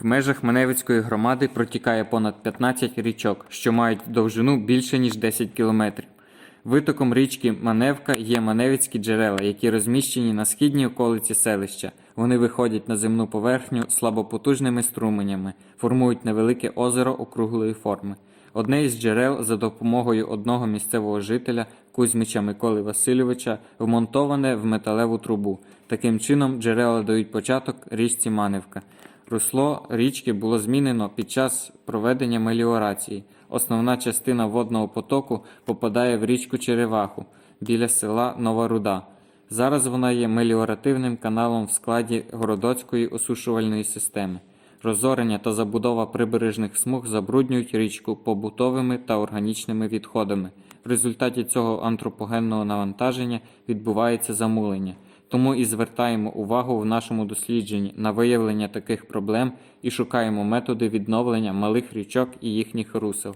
В межах Маневицької громади протікає понад 15 річок, що мають довжину більше ніж 10 кілометрів. Витоком річки Маневка є Маневицькі джерела, які розміщені на східній околиці селища. Вони виходять на земну поверхню слабопотужними струменями, формують невелике озеро округлої форми. Одне із джерел за допомогою одного місцевого жителя Кузьмича Миколи Васильовича вмонтоване в металеву трубу. Таким чином джерела дають початок річці Маневка. Русло річки було змінено під час проведення меліорації. Основна частина водного потоку попадає в річку Череваху біля села Нова Руда. Зараз вона є меліоративним каналом в складі Городоцької осушувальної системи. Розорення та забудова прибережних смуг забруднюють річку побутовими та органічними відходами. В результаті цього антропогенного навантаження відбувається замулення. Тому і звертаємо увагу в нашому дослідженні на виявлення таких проблем і шукаємо методи відновлення малих річок і їхніх русел.